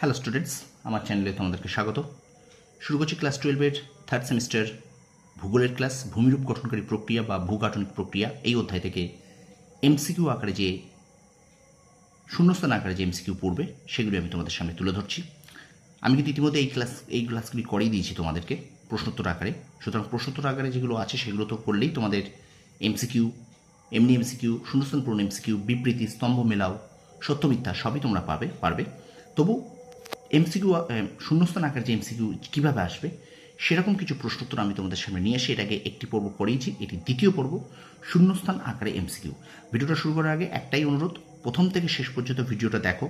Hello students আমার চ্যানেলে তোমাদেরকে স্বাগত। শুরু করছি ক্লাস টুয়েলভের থার্ড সেমিস্টার ভূগোলের ক্লাস ভূমিরূপ গঠনকারী প্রক্রিয়া বা ভূগাঠনিক প্রক্রিয়া এই অধ্যায় থেকে এমসিকিউ আকারে যে, শূন্যস্থান আকারে যে এমসিকিউ পড়বে, সেগুলি আমি তোমাদের সামনে তুলে ধরছি। আমি কিন্তু ইতিমধ্যে এই ক্লাস এই ক্লাসগুলি করেই দিয়েছি তোমাদেরকে প্রশ্নোত্তর আকারে। সুতরাং প্রশ্নোত্তর আকারে যেগুলো আছে, সেগুলো তো করলেই তোমাদের এমসিকিউ এমনি এমসিকিউ শূন্যস্থান পূরণ এমসিকিউ বিবৃতি, স্তম্ভ মেলাও, সত্য মিথ্যা সবই তোমরা পাবে, পারবে। তবু এমসিকিউ শূন্যস্থান আকারে যে এমসিকিউ কীভাবে আসবে, সেরকম কিছু প্রশ্নোত্তর আমি তোমাদের সামনে নিয়ে এসে এটাকে একটি পর্ব করেইছি এটি দ্বিতীয় পর্ব, শূন্যস্থান আকারে এমসিকিউ ভিডিওটা শুরু করার আগে একটাই অনুরোধ, প্রথম থেকে শেষ পর্যন্ত ভিডিওটা দেখো,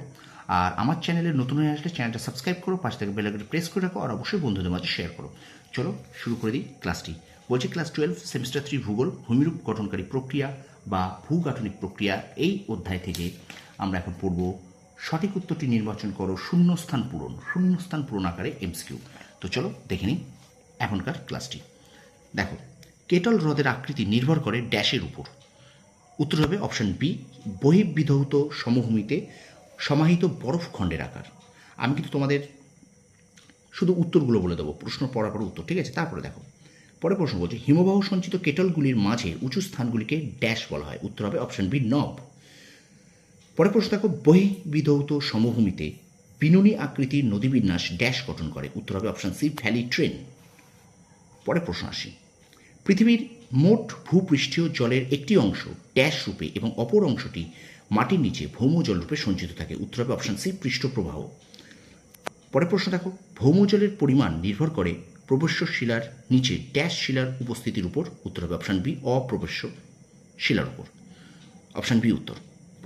আর আমার চ্যানেলে নতুন হয়ে আসলে চ্যানেলটা সাবস্ক্রাইব করো, পাশ থেকে বেলাকে প্রেস করে রাখো, আর অবশ্যই বন্ধুদের মাঝে শেয়ার করো। চলো শুরু করে দিই ক্লাসটি। বলছি ক্লাস টুয়েলভ সেমিস্টার থ্রি ভূগোল, ভূমিরূপ গঠনকারী প্রক্রিয়া বা ভূগাঠনিক প্রক্রিয়া, এই অধ্যায় থেকে আমরা এখন পড়ব সঠিক উত্তরটি নির্বাচন করো, শূন্যস্থান পূরণ শূন্যস্থান পূরণ আকারে এমসকিউ তো চলো দেখে নিই এখনকার ক্লাসটি। দেখো, কেটল হ্রদের আকৃতি নির্ভর করে ড্যাশের উপর। উত্তর হবে অপশন বি বহির্বিধৌত সমভূমিতে সমাহিত বরফ খণ্ডের আকার। আমি কিন্তু তোমাদের শুধু উত্তরগুলো বলে দেবো, প্রশ্ন পড়ার পরে উত্তর, ঠিক আছে? তারপরে দেখো। পরে প্রশ্ন বলছে, হিমবাহ সঞ্চিত কেটলগুলির মাঝে উঁচু স্থানগুলিকে ড্যাশ বলা হয়। উত্তর হবে অপশন বি নব পরে প্রশ্ন দেখো, বহির্বিধৌত সমভূমিতে বিনুনি আকৃতির নদীবিন্যাস ড্যাশ গঠন করে। উত্তর হবে অপশন সি ভ্যালি ট্রেন পরে প্রশ্ন আসি, পৃথিবীর মোট ভূপৃষ্ঠীয় জলের একটি অংশ ড্যাশ রূপে এবং অপর অংশটি মাটির নিচে ভৌমজল রূপে সঞ্চিত থাকে। উত্তর হবে অপশন সি পৃষ্ঠপ্রবাহ। পরে প্রশ্ন দেখো, ভৌমজলের পরিমাণ নির্ভর করে প্রবেশ্য শিলার নিচে ড্যাশ শিলার উপস্থিতির উপর। উত্তর হবে অপশন বি অপ্রবেশ্য শিলার উপর। অপশন বি উত্তর।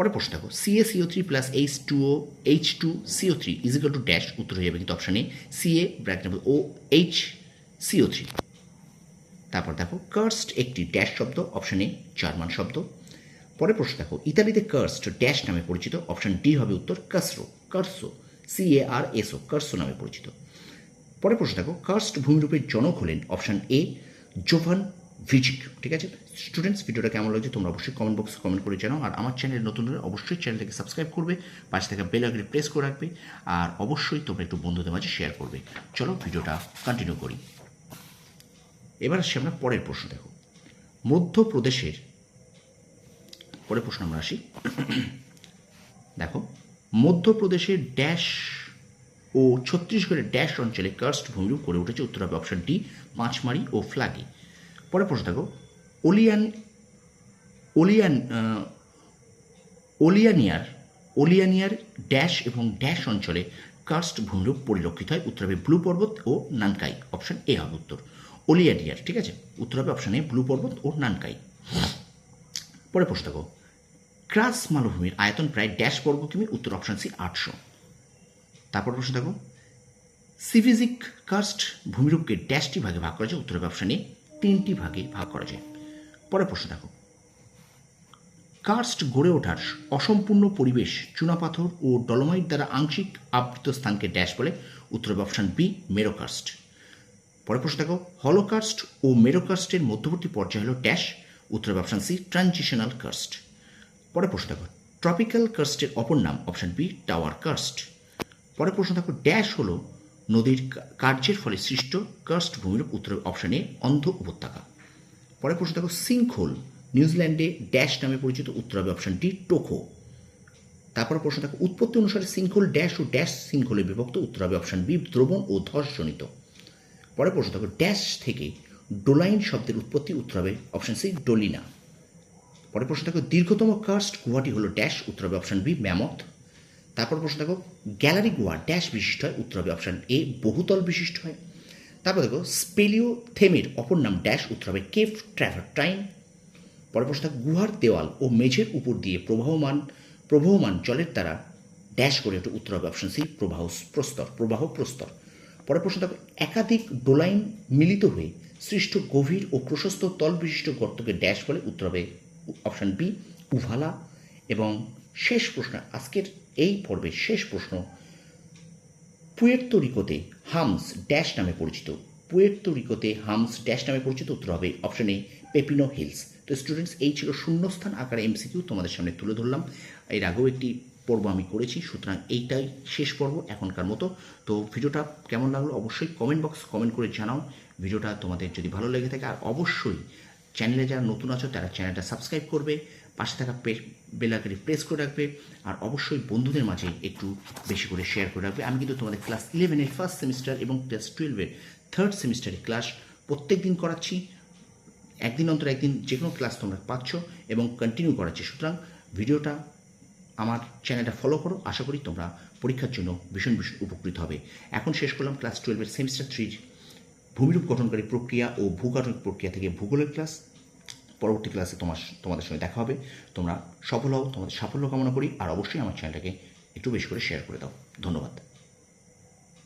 পরে প্রশ্ন দেখো CA CO three plus H two O H two CO three equal to dash উত্তর হয়ে যাবে কিন্তু option A CA bracket O H CO three তারপর দেখো কার্স্ট একটি ড্যাশ শব্দ অপশন জার্মান শব্দ। পরে প্রশ্ন দেখো, ইতালিতে কার্স্ট ড্যাশ নামে পরিচিত অপশন ডি হবে উত্তর কাসরো, কার্সো সি এ আর এসও কার্সো নামে পরিচিত। পরে প্রশ্ন দেখো কার্স্ট ভূমিরূপের জনক হলেন অপশন এ জোভান ভিজিক ঠিক আছে? স্টুডেন্টস ভিডিওটা কেমন লাগছে তোমরা অবশ্যই কমেন্ট বক্সে কমেন্ট করে জানাও। আর আমার চ্যানেল নতুন হলে অবশ্যই চ্যানেলটাকে সাবস্ক্রাইব করবে, পাশে থাকা বেল আইকনে প্রেস করে রাখবে, আর অবশ্যই তোমরা একটু বন্ধুদের মাঝে শেয়ার করবে। চলো ভিডিওটা কন্টিনিউ করি। এবার আসছি আমরা পরের প্রশ্ন, দেখো। মধ্যপ্রদেশের, পরের প্রশ্ন আমরা আসি। দেখো, মধ্যপ্রদেশের ড্যাশ ও ছত্তিশগড়ের ড্যাশ অঞ্চলে কার্স্ট ভূমিরূপ করে উঠেছে। উত্তর হবে অপশন ডি পাঁচমারি ও ফ্ল্যাগি পরে প্রশ্ন দেখো। ওলিয়ান ওলিয়ান ওলিয়ানিয়ার ওলিয়ানিয়ার ড্যাশ এবং ড্যাশ অঞ্চলে কার্স্ট ভূমিরূপ পরিলক্ষিত হয়। উত্তর হবে ব্লু পর্বত ও নানকাই। অপশন এ হবে উত্তর। ওলিয়ানিয়ার, ঠিক আছে? উত্তর হবে অপশন এ, ব্লু পর্বত ও নানকাই। পরে প্রশ্ন দেখো। ক্রাস মালভূমির আয়তন প্রায় ড্যাশ বর্গ কিমি, উত্তর অপশন সি, আটশো। তারপর প্রশ্ন দেখো। সিভিজিক কাস্ট ভূমিরূপকে ড্যাশটি ভাগে ভাগ করা যায়, উত্তর হবে অপশন এ তিনটি ভাগে ভাগ করা যায়। পরে প্রশ্ন দেখো। কার্স্ট গড়ে ওঠার অসম্পূর্ণ পরিবেশ চুনাপাথর ও ডলোমাইট দ্বারা আংশিক আবৃত স্থানকে ড্যাশ বলে। উত্তর হবে অপশন বি, মেরোকার্স্ট। পরে প্রশ্ন দেখো, হলোকার্স্ট ও মেরোকার্স্টের মধ্যবর্তী পর্যায় হলো ড্যাশ। উত্তর হবে অপশন সি, ট্রানজিশনাল কার্স্ট। পরে প্রশ্ন দেখো, ট্রপিক্যাল কার্স্টের অপর নাম অপশন বি, টাওয়ার কার্স্ট। পরে প্রশ্ন দেখো, ড্যাশ হলো নদীর কার্যের ফলে সৃষ্ট কার্স্ট ভূমিরূপ উত্তর অপশনে অন্ধ উপত্যকা। পরে প্রশ্ন দেখো সিঙ্কহোল নিউজিল্যান্ডে ড্যাশ নামে পরিচিত উত্তর হবে অপশন ডি টোকো তারপর প্রশ্ন দেখো, উৎপত্তি অনুসারে সিঙ্কহোল ড্যাশ ও ড্যাশ সিঙ্কহোলে বিভক্ত উত্তর হবে অপশন বি, দ্রবণ ও ধসজনিত। পরে প্রশ্ন দেখো ড্যাশ থেকে ডোলাইন শব্দের উৎপত্তি উত্তর হবে অপশন সি, ডোলিনা। পরে প্রশ্ন দেখো, দীর্ঘতম কার্স্ট গুহাটি হলো ড্যাশ উত্তর হবে অপশন বি ম্যামথ তারপর প্রশ্ন দেখো, গ্যালারি গুহা ড্যাশ বিশিষ্ট হয়, উত্তর হবে অপশন এ বহুতল বিশিষ্ট হয়। তারপর দেখো স্পেলিও থেমের অপর নাম ড্যাশ, উত্তর হবে কেফ ট্র্যাভার ট্র্যাভারটাইন পরে প্রশ্ন গুহার দেওয়াল ও মেঝের উপর দিয়ে প্রবাহমান প্রবাহমান জলের দ্বারা ড্যাশ করে একটু উত্তর হবে অপশন সি প্রবাহ প্রস্তর প্রবাহ প্রস্তর। পরে প্রশ্ন দেখো, একাধিক ডোলাইন মিলিত হয়ে সৃষ্ট গভীর ও প্রশস্ত তল বিশিষ্ট গর্তকে ড্যাশ বলে, উত্তর হবে অপশন বি উভালা এবং শেষ প্রশ্ন, আজকের এই পর্বের শেষ প্রশ্ন পুয়ের্তো রিকোতে হামস ড্যাশ নামে পরিচিত। পুয়ের্তো রিকোতে হামস ড্যাশ নামে পরিচিত উত্তর হবে অপশন এ পেপিনো হিলস তো স্টুডেন্টস এই ছিল শূন্যস্থান আকারে এমসিকিউ তোমাদের সামনে তুলে ধরলাম। এর আগেও একটি পর্ব আমি করেছি, সুতরাং এইটাই শেষ পর্ব এখনকার মতো। তো ভিডিওটা কেমন লাগল অবশ্যই কমেন্ট বক্স কমেন্ট করে জানাও। ভিডিওটা তোমাদের যদি ভালো লেগে থাকে, আর অবশ্যই চ্যানেলে যারা নতুন আছো, তারা চ্যানেলটা সাবস্ক্রাইব করবে। পাশে থাকা বেল আইকনে প্রেস করে রাখবে। আর অবশ্যই বন্ধুদের মাঝে একটু বেশি করে শেয়ার করে রাখবে। আমি কিন্তু তোমাদের ক্লাস ইলেভেনের ফার্স্ট সেমিস্টার এবং ক্লাস টুয়েলভের থার্ড সেমিস্টারের ক্লাস প্রত্যেক দিন করাচ্ছি। একদিন অন্তর একদিন যে কোনো ক্লাস তোমরা পাচ্ছ এবং কন্টিনিউ করাচ্ছি। সুতরাং ভিডিওটা আমার চ্যানেলটা ফলো করো। আশা করি তোমরা পরীক্ষার জন্য ভীষণ ভীষণ উপকৃত হবে। এখন শেষ করলাম ক্লাস টুয়েলভের সেমিস্টার থ্রির ভূমিরূপ গঠনকারী প্রক্রিয়া ও ভূগঠন প্রক্রিয়া থেকে ভূগোলের ক্লাস পরবর্তী ক্লাসে তোমার তোমাদের সঙ্গে দেখা হবে। তোমরা সফল হও, তোমাদের সাফল্য কামনা করি, আর অবশ্যই আমার চ্যানেলটাকে একটু বেশি করে শেয়ার করে দাও। ধন্যবাদ।